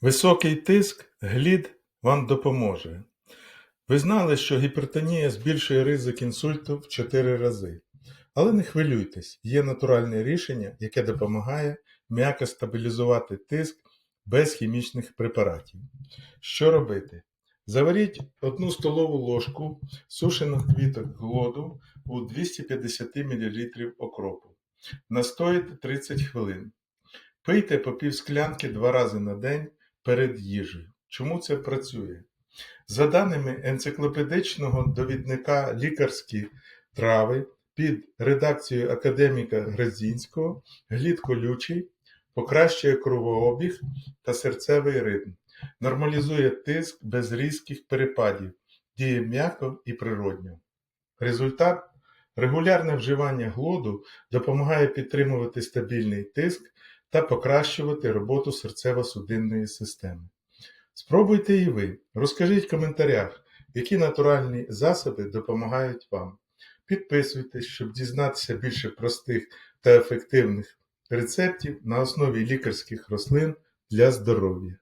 Високий тиск глід вам допоможе. Ви знали, що гіпертонія збільшує ризик інсульту в 4 рази. Але не хвилюйтесь, є натуральне рішення, яке допомагає м'яко стабілізувати тиск без хімічних препаратів. Що робити? Заваріть одну столову ложку сушених квіток глоду у 250 мл окропу. Настоїте 30 хвилин. Пийте по пів склянки два рази на день перед їжею. Чому це працює? За даними енциклопедичного довідника лікарські трави під редакцією академіка Грозінського, глід колючий покращує кровообіг та серцевий ритм, нормалізує тиск без різких перепадів, діє м'яко і природньо. Результат регулярне вживання глоду допомагає підтримувати стабільний тиск та покращувати роботу серцево-судинної системи. Спробуйте і ви. Розкажіть в коментарях, які натуральні засоби допомагають вам. Підписуйтесь, щоб дізнатися більше простих та ефективних рецептів на основі лікарських рослин для здоров'я.